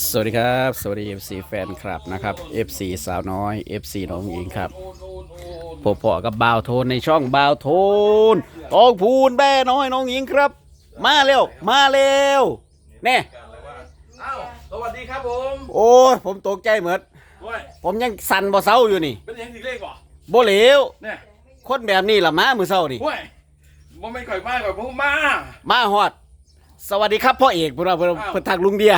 สวัสดีครับ สวัสดี FC แฟนคลับนะครับ FC สาวน้อย FC น้องหญิงครับพบพอกับบ่าวโทนในช่องบ่าวโทนทองพูนแม่น้อยน้องหญิงครับ มาเร็ว มาเร็วแน่อ้าวสวัสดีครับผมโอ้ยผมตกใจเหมือนเว้ยผมยังสั่นบ่เศร้าอยู่นี่เป็นยังถึงเลขบ่บ่เหลวเนี่ยคนแบบนี้ล่ะมามือเศร้านี่เว้ยมันไม่ค่อยมากกว่าผมมามาฮอด สวัสดีครับพ่อเอกพวกเราเพิ่นเพิ่นทักลุงเดีย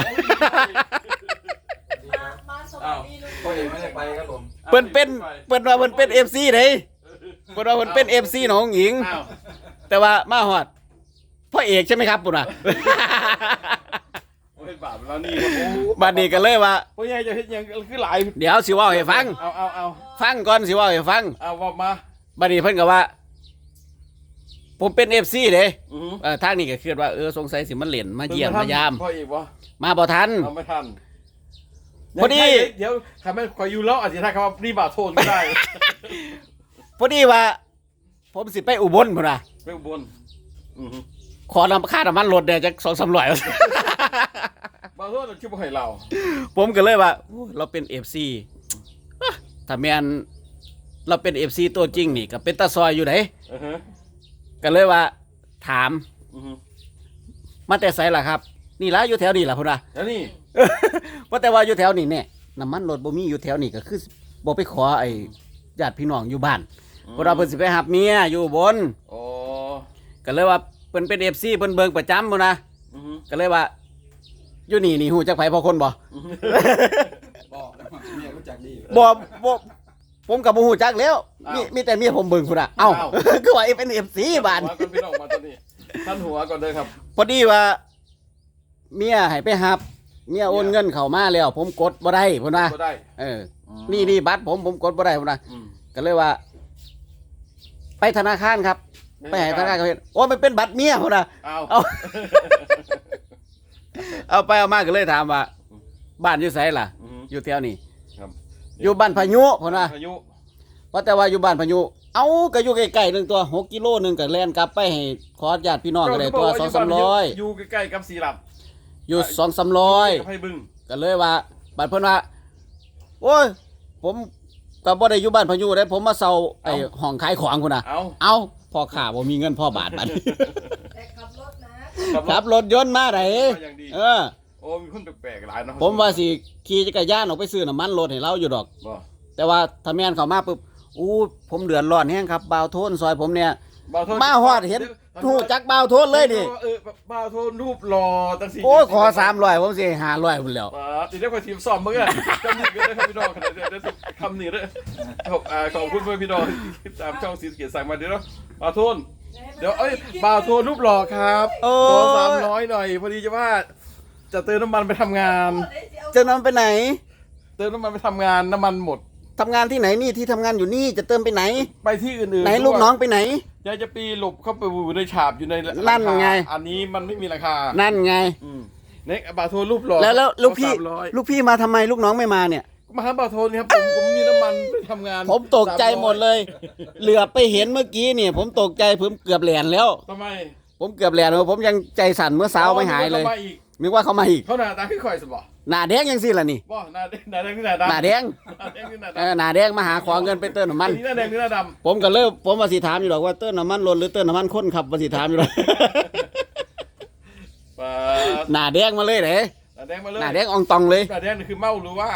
มาสวัอ้าสวดีลุงพ่อเอกไม่ได้ไปครับผมเพิ่นเป็นเพิ่นว่าเพิ่นเป็น FC เด้เพิ่นว่าเพิ่นเป็น FC น้องหญิง อ้าวแต่ว่ามาฮอดพ่อเอกใช่ไหมครับปุ่นอะ โอ้ยบาปแล้วนี่โอ้โหบัดนี้ก็เลยว่า พ่อใหญ่จะเฮ็ดหยังคือหลายเดี๋ยวสิเว่าให้ฟัง เอาเอาเอาฟังก่อนสิเว่าให้ฟัง เอาว่ามาบัดนี้เพิ่นก็ว่า ผมเป็น FC เด้อือหือเออทางนี้ก็คิดว่าเออสงสัยสิมันเล่นมาเยี่ยมมายามพ่อเอกวะมาบ่ทันเอาไม่ทันพอดี เดี๋ยวทำให้คอยอยู่แล้วอาจจะถ้าคำว่านี่บาปโทนก็ได้ พอดีว่า ผมสิไปอุบลพุ่นน่ะ ไม่อุบนอือหือขอนำค่าน้ำมันรถเดี๋ยวจะสองสามร้อย บาปโทษคิดว่าให้เราผมก็เลยว่าโอ้เราเป็น FC อะถ้าแม่นเราเป็น FC ตัวจริงนี่ก็เป็นตาซอยอยู่ไหน อือฮะ ก็เลยว่า ถาม อือหือมาแต่ไสล่ะครับ นี่ละอยู่แถวนี้ล่ะพุ่นน่ะแล้วนี่ ว่าแต่ว่าอยู่แถวนี้เนี่ยน้ำมันรถบ่มีอยู่แถวนี้ก็คือบ่ไปขอไอ้ญาติพี่น้องอยู่บ้านเพราะว่าเพิ่นสิไปหับเมียอยู่อุบนโอ้ก็เลยว่าเพิ่นเป็น FC เพิ่นเบิ่งประจำพุ่นนะอือหือก็เลยว่าอยู่นี่นี่ฮู้จักไผพอคนบ่อือหือบอกแล้วเนี่ยรู้จักดีบ่บ่ผมก็บ่ฮู้จักแล้ว มีมีแต่เมียผมเบิ่งพุ่นน่ะเอ้าคือว่าเป็น FC บ้านหัวก่อนพี่น้องมาตอนนี้ท่านหัวก่อนเลยครับ พอดีว่า เมียให้ไปหับ เมียโอนเงินเข้ามาแล้ว ผมกดบ่ได้พุ่นนะก็ได้เออนี่นี่บัตรผมผมกดบ่ได้พุ่นนะอืมก็เลยว่า ไปธนาคารครับ ไปให้ธนาคารเขาเห็นโอ้มันเป็นบัตรเมียพุ่นนะเอาเอา เอาไปเอามาก็เลยถามว่า บ้านอยู่ไสล่ะ อืมอยู่แถวนี้ ครับอยู่บ้านพายุพุ่นนะพายุ เพราะแต่ว่าอยู่บ้านพายุ เอาก็อยู่ใกล้ๆหนึงตัวหกกิโลหนึงก็แล่นกลับไปให้ขอญาติพี่น้องก็ได้ตัวสองสามร้อยอยู่ใกล้ๆกับสีหลับอยู่สองสามร้อยกับไผ่บึงก็เลยว่าบัดเพิ่นว่าโอ้ย ผมก็บ่ได้อยู่บ้านพายุได้ผมมาเซาไอ้ห้องขายของพุ่นน่ะ เอาเอาพ่อข้าบ่มีเงินพ่อบาทบัดแต่ขับรถนะขับรถยนต์มาได้อย่างดีเออโอ้มีคนแปลกๆหลายเนาะผมว่าสิขี่จักรยานออกไปซื้อน้ำมันรถให้เราอยู่ดอกบ่แต่ว่าถ้าแม่นเข้ามาปุ๊บ อู้ผมเดือดร้อนแฮงครับบ่าวโทนซอยผมเนี่ย บ่าวโทษมาฮอดเห็นฮู้จักบ่าวโทนเลยนี่เออบ่าวโทษรูปรอตั้งสี่โอ้ยขอ300ผมสิให้500พุ่นแล้วอ่าติดได้คนทีมสอบมึงอะจำหนึ่งกันได้ครับพี่น้องขนาดเดียวได้คำนี้ด้วยขอบอ่าขอบคุณเพื่อนพี่น้องที่ตามช่องสีสะเกียรสั่งมาเดี๋ยวเนาะบ่าวโทนเดี๋ยวเอ้ยบ่าวโทนรูปหล่อครับโอ้ขอสามร้อยหน่อยพอดีจะว่า จะเติมน้ำมันไปทำงาน จะนำไปไหน เติมน้ำมันไปทำงานน้ำมันหมด ทำงานที่ไหนนี่ที่ทำงานอยู่นี่จะเติมไปไหน ไปที่อื่นๆไหนลูกน้องไปไหน ยายจะปีหลบเข้าไปอยู่ในฉาบอยู่ในนั่นไงอันนี้มันไม่มีราคานั่นไง อืมเนี่ยบ่าวโทนรูปหล่อแล้วแล้วลูกพี่สามร้อยลูกพี่มาทำไมลูกน้องไม่มาเนี่ย มาหาบ่าวโทนครับผมผมมีน้ำมันไปทำงานผมตกใจหมดเลย เหลือบไปเห็นเมื่อกี้เนี่ย ผมตกใจผมเกือบแหลนแล้ว ทำไมผมเกือบแหลนเลยผมยังใจสั่นเมื่อเช้าไม่หายเลยขมาอีกนึกว่าเขามาอีก เขาหน้าตาขึ้นข่อยสบอ หน้าแดงยังสิล่ะนี่บ่หน้าแดงหน้าแดงหรือหน้าดำหน้าแดงหน้าแดงหรือหน้าเอดำอหน้าแดงมาหาขอเงินไปเติมน้ำมันอันนี้หน้าแดงหรือหน้าดผมก็เริ่มผมมาสิถามอยู่หรอกว่าเติมน้ำมันรถหรือเติมน้ำมันข้นครับมาสิถามอยู่หรอกำปาดหน้าแดงมาเลยเด้หน้าแดงมาเลยหน้าแดงอองตองเลยหน้าแดงนี่คือเมาหรือว่า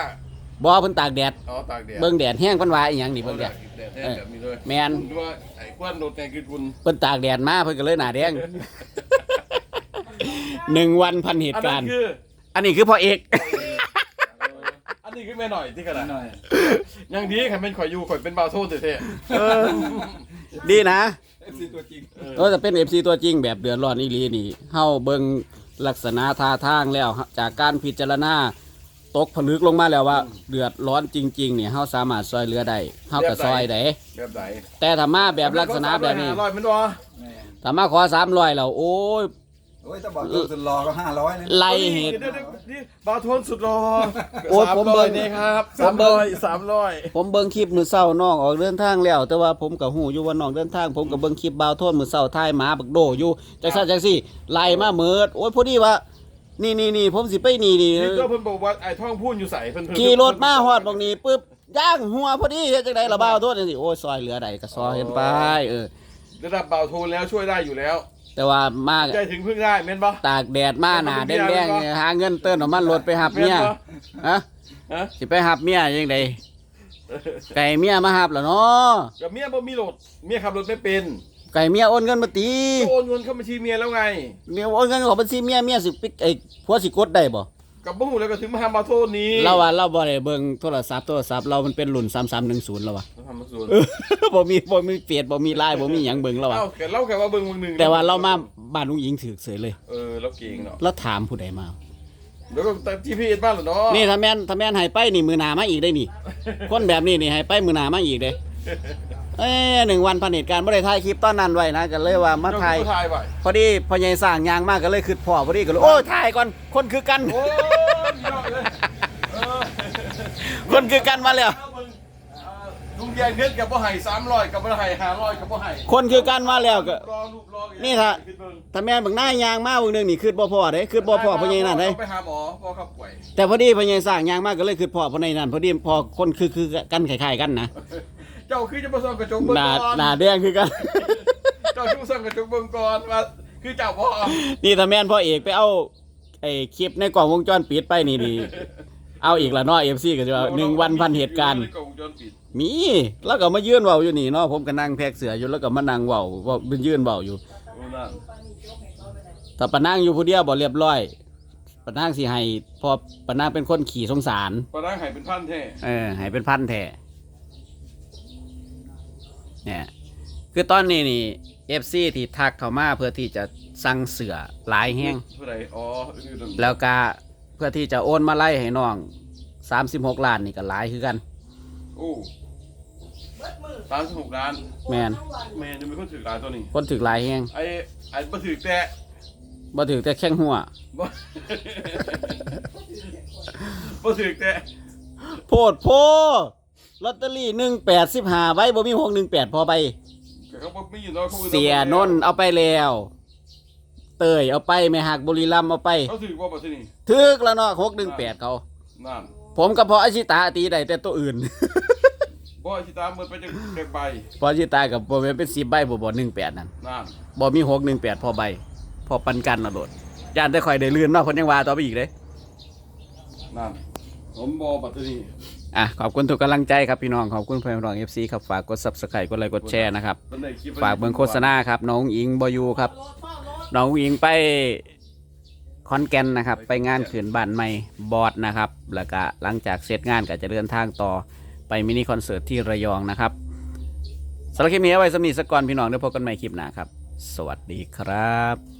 บ่เพิ่นตากแดดอ๋อตากแดดเบิ่งแดดแห้งเพิ่นว่าอีหยังนี่เบิ่งแดด แดดแดดแบบนี้เลยแมนดูว่าไอ้ควันโดดแดงคือคุณเพิ่นตากแดดมาเพิ่นก็เลยหน้าแดง หนึ่งวันพันเหอัตุนกานั้รนณ์ คือ อันนี้คือพ่อเอก อันนี้คือแม่หน่อยที่กระดาษหน่อยยังดีใครเป็นข่อยอยู่ข่อยเป็นบาวโทษเท่ดีนะ เอฟซีตัวจริงๆเออเออจะเป็น FC ตัวจริงแบบเดือดร้อนอีหลีนี่เฮาเบิ่งลักษณะท่าทางแล้ว จากการพิจารณาตกผลึกลงมาแล้วว่า เดือดร้อนจริงๆเนี่ยเฮาสามารถซอยเหลือได้เฮาก็ซอยได้แบบไหนแต่ถ้ามาแบบลักษณะแบบนี้ ร้อยมันวะแม่ถ้ามาขอ300แล้วโอ้ยโอ้ยถ้าบอกตัวสุดรอก็ห้าร้อยเลยไล่เหตุดี๋ยวๆนี่บาวโทนสุดรอโอ้ยผมเบิ่งนี่ครับผสามมเบิ่ร้องยสามร้อยผมเบิ่งคลิปมื้อเช้าน้องออกเดินทางแล้ว แต่ว่าผมก็ฮู้อยู่ว่าน้องเดินทาง ผมก็เบิ่งคลิปบ่าวโทนมื้อเช้าท้ายหมาบักโดอยู่จังซั่นจังซี่ไล่มาเมิดโอ้ยพอดีว่า นี่นี่นี่ผมสิไปนี่นี่นี่ก็เพิ่นบอกว่าไอ้ท่องพูนอยู่ใส่เพิ่นเพิ่นขี่รถมาฮอดบางนี้ปุ๊บย่างหัวพอดีเฮ็ดจังได๋ล่ะบ่าวโทษจังซี่โอ้ยซอยเหลือใดก็ซอยเห็นไปเออระดับเบาโทนแล้วช่วยได้อยู่แล้ว แต่ว่ามาใจถึงพึ่งได้แม่นบ่ตากแดดมาหน้าแดงๆเนี่ยหาเงินเติมน้ำมันรถไปหับแม่นเมียบ่ฮะฮะสิไปหับเมียจังไดไก่เมียมาหับล่ะเนาะกับเมียบ่มีรถเมียขับรถไม่เป็นไก่เมียโอนเงินมาตีก็โอนเงินเข้าบัญชีเมียแล้วไงเมียโอนเงินเของบัญชีเมียเมียสิปิกไอ้ผัวสิกดได้บ่ กับบ่ฮู้แล้วก็ถึงมาทำเบาโทนนี้เราว่าเราบ่ได้เบิ่งโทรศัพท์โทรศัพท์เรามันเป็นรุ่น3310แล้วว่ะทำมาส่วนเออบ่มีบ่มีเฟียดบ่มีไลน์บ่มีหยังเบิ่งแล้วว่ะเอ้าแกเล่าแค่ว่าเบิ่งเบิ่งหนึงแต่ว่าเรามาบ้านลุงหญิงถือเสยเลยเออเราเก่งเนาะแล้วถามผู้ใดมา เดี๋ยวก็แต่ GPS บ้านเหรอเนาะนี่ถ้าแม่นถ้าแม่นให้ไปนี่มือหนามาอีกได้นี่ คนแบบนี้นี่ให้ไปมือหนามาอีกเด้ เอ้ยหนึ่งวันพันเหตุการณ์ไม่ได้ถ่ายคลิปตอนนั้นไว้นะก็เลยว่ามาถ่ายเดี๋วกูถ่ายไว้พอดีพอใหญ่สร้างยางมากก็เลยคือพ่อพอดีก็เลยโอ้ยถ่ายก่อนคนคือกันโอ้ยยอดเลยเออคนคือกันมาแล้วเอาเบิ่งเอ่อลุงแยงเน็ตกับบ่ให้300กับบ่ให้500กับบ่ให้คนคือกันมาแล้วก็รอรูปรออีกนี่ถ้าขึ้นเบิ่งถ้าแม่นบักหน้ายางมาเบิ่งหนึงนี่คือบ่พ่อเด้คือบ่พ่อพอใหญ่นั่นเด้ไปหาหมอพ่อเขาป่วยแต่พอดีพอใหญ่สร้างยางมากก็เลยคือพ่อพอในนั่นพอดีพอคนคือคือกันคล้ายๆกันนะ เจ้าคือจะมาส่องกระจกเบิ่งหน้าก่อนหน้าแดงคือกัน เจ้าคือส่องกระจกเบิ่งก่อนว่าคือเจ้าพ่อนี่ถ้าแม่นพ่อเอกไปเอาไอ้คลิปในกล่องวงจรปิดไปนี่ดีเอาอีกละเนาะเอฟซีก็จะว่าหนึ่งวันพันเหตุการณ์ในกล้องวงจรปิดมีแล้วก็มายืนเว้าอยู่นี่เนาะผมก็นั่งแพกเสืออยู่แล้วก็มานั่งเว้าเว่าเป็นยืนเว้าอยู่โอ้นั่นแต่ปะนั่งอยู่ผู้เดียวบ่เรียบร้อยปะนั่งสิให้พอปะนั่งเป็นคนขี่สงสารปลาดังไห้เป็นพันแท้เออให้เป็นพันแท้ เนี่ยคือตอนนี้นี่เอฟซีที่ทักเข้ามาเพื่อที่จะสั่งเสือหลายแห้งเท่าไหร่อ๋ออื่นๆแล้วก็เพื่อที่จะโอนมาไล่ให้น้อง36ล้านนี่ก็หลายคือกันโอ้เบิดมือสามสิบหกล้านแม่นทั้งวันแม่ยังมีคนถือร้านตัวนี้คนถึกหลายแฮงไอ้ไอ้มาถือแต่บ่ถึกแต่แข้งหัวบ่บ่ถือแต่โพดโพ ลอตเตอรี่185ใบบ่มี618พอใบแต่เขาบ่มีเนาะขาเสียนนท์เอาไปแล้ว เตยเอาไปแม่หักบุรีรัมย์เอาไปเขาถือว่าบ่สินี่ถึกแล้วเนาะ618เขา นั่นผมก็พออาชิตาตีได้แต่ตัวอื่น บ่สิตามมันไปจากจากใบพออาชิตากับบ่แม่นเป็น10ใบบ่บ่18นั่นนั่นบ่มี618พอใบ พอปันกันน่ะโดดย่านแต่ข่อยได้ลื่นเนาะเพิ่นยังว่าต่อไปอีกเด้นั่นผมบ่บัดนี้ อะขอบคุณทุกกำลังใจครับพี่น้องขอบคุณเพื่อนน้อง FC ครับฝากกด Subscribe กดไลค์กดแชร์นะครับฝากเบิ่งโฆษณาครับน้องอิงบอยูครับน้องอิงไปคอนแกนนะครับ ไปงานขืนบ้านใหม่บอดนะครับ แล้วก็หลังจากเสร็จงานก็จะเดินทางต่อไปมินิคอนเสิร์ตที่ระยองนะครับสำหรับคลิปนี้เอาไว้สำนีสักก่อนพี่น้องเดี๋ยวพบกันใหม่คลิปหน้าครับ สวัสดีครับ